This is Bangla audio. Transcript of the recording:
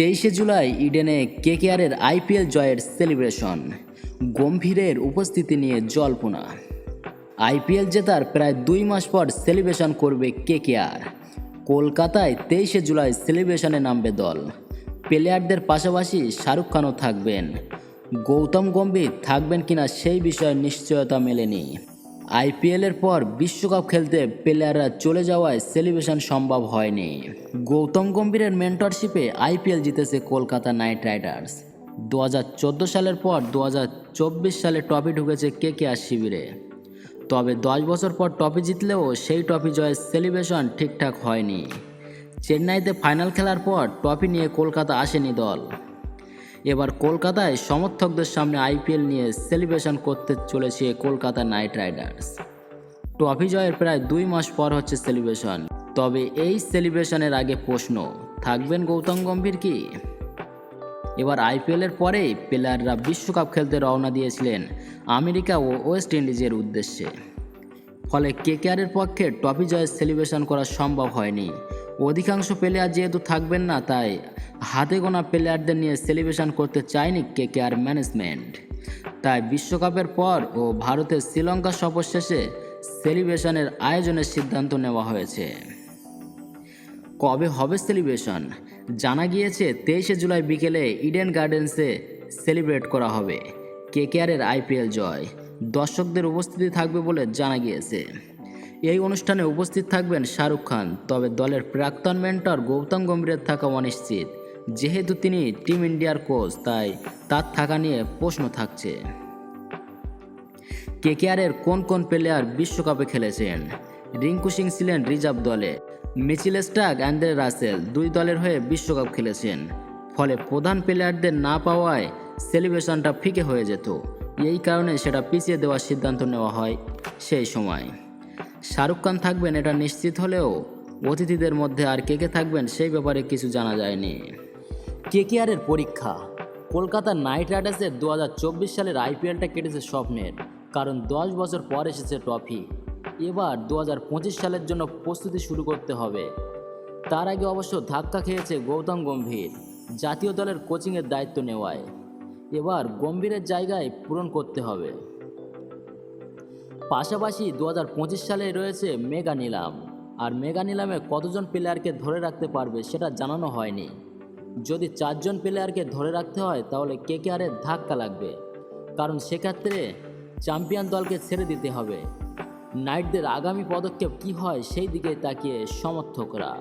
তেইশে জুলাই ইডেনে কেকেআরের আইপিএল জয়ের সেলিব্রেশন। গম্ভীরের উপস্থিতি নিয়ে জল্পনা। আইপিএল জেতার প্রায় দুই মাস পর সেলিব্রেশন করবে কেকেআর। কলকাতায় তেইশে জুলাই সেলিব্রেশনে নামবে দল। প্লেয়ারদের পাশাপাশি শাহরুখ খানও থাকবেন। গৌতম গম্ভীর থাকবেন কিনা সেই বিষয়ে নিশ্চয়তা মেলেনি। আইপিএলের পর বিশ্বকাপ খেলতে প্লেয়াররা চলে যাওয়ায় সেলিব্রেশন সম্ভব হয়নি। গৌতম গম্ভীরের মেন্টরশিপে আইপিএল জিতেছে কলকাতা নাইট রাইডার্স। দু হাজার চোদ্দ সালের পর দুহাজার চব্বিশ সালে ট্রফি ঢুকেছে কে কে আর শিবিরে। তবে দশ বছর পর ট্রফি জিতলেও সেই ট্রফি জয়ের সেলিব্রেশন ঠিকঠাক হয়নি। চেন্নাইতে ফাইনাল খেলার পর ট্রফি নিয়ে কলকাতা আসেনি দল। এবার কলকাতায় সমর্থকদের সামনে আইপিএল নিয়ে সেলিব্রেশন করতে চলেছে কলকাতা নাইট রাইডার্স। ট্রফি জয়ের প্রায় দুই মাস পর হচ্ছে সেলিব্রেশন। তবে এই সেলিব্রেশনের আগে প্রশ্ন, থাকবেন গৌতম গম্ভীর কি? এবার আইপিএলের পরেই প্লেয়াররা বিশ্বকাপ খেলতে রওনা দিয়েছিলেন আমেরিকা ও ওয়েস্ট ইন্ডিজের উদ্দেশ্যে। ফলে কেকেআরের পক্ষে ট্রফি জয়ের সেলিব্রেশন করা সম্ভব হয়নি। অধিকাংশ প্লেয়ার যেহেতু থাকবেন না, তাই হাতে গোনা প্লেয়ারদের নিয়ে সেলিব্রেশন করতে চায়নি কেকেআর ম্যানেজমেন্ট তাই বিশ্বকাপের পর ও ভারতের শ্রীলঙ্কা সফর শেষে সেলিব্রেশনের আয়োজনের সিদ্ধান্ত নেওয়া হয়েছে। কবে হবে সেলিব্রেশন জানা গিয়েছে তেইশে জুলাই বিকেলে ইডেন গার্ডেন্সে সেলিব্রেট করা হবে। কেকেআরের আইপিএল জয়। দর্শকদের উপস্থিতি থাকবে বলে জানা গিয়েছে। এই অনুষ্ঠানে উপস্থিত থাকবেন শাহরুখ খান, তবে দলের প্রাক্তন মেন্টর গৌতম গম্ভীরের থাকা অনিশ্চিত। যেহেতু তিনি টিম ইন্ডিয়ার কোচ, তাই তার থাকা নিয়ে প্রশ্ন থাকছে। কেকেআরের কোন কোন প্লেয়ার বিশ্বকাপে খেলেছেন? রিঙ্কু সিং ছিলেন রিজার্ভ দলে। মিচিল স্টাক অ্যান্ড্রে রাসেল দুই দলের হয়ে বিশ্বকাপ খেলেছেন। ফলে প্রধান প্লেয়ারদের না পাওয়ায় সেলিব্রেশনটা ফিকে হয়ে যেত। এই কারণে সেটা পিছিয়ে দেওয়ার সিদ্ধান্ত নেওয়া হয় সেই সময়। শাহরুখ খান থাকবেন, এটা নিশ্চিত হলেও অতিথিদের মধ্যে আর কে কে থাকবেন সেই ব্যাপারে কিছু জানা যায়নি। কে কেকেআরের পরীক্ষা। কলকাতা নাইট রাইডার্সের দু হাজার চব্বিশ সালের আইপিএলটা কেটেছে স্বপ্নের, কারণ দশ বছর পর এসেছে ট্রফি। এবার দু হাজার পঁচিশ সালের জন্য প্রস্তুতি শুরু করতে হবে। তার আগে অবশ্য ধাক্কা খেয়েছে গৌতম গম্ভীর, জাতীয় দলের কোচিংয়ের দায়িত্ব নেওয়ায়। এবার গম্ভীরের জায়গায় পূরণ করতে হবে। পাশাপাশি দু হাজার পঁচিশ সালে রয়েছে মেগা নিলাম। আর মেগা নিলামে কতজন প্লেয়ারকে ধরে রাখতে পারবে সেটা জানানো হয়নি। যদি চারজন প্লেয়ারকে ধরে রাখতে হয়, তাহলে কে কে আরের ধাক্কা লাগবে। কারণ সেক্ষেত্রে চ্যাম্পিয়ন দলকে ছেড়ে দিতে হবে। নাইটদের আগামী পদক্ষেপ কী হয়, সেই দিকে তাকিয়ে সমর্থকরা।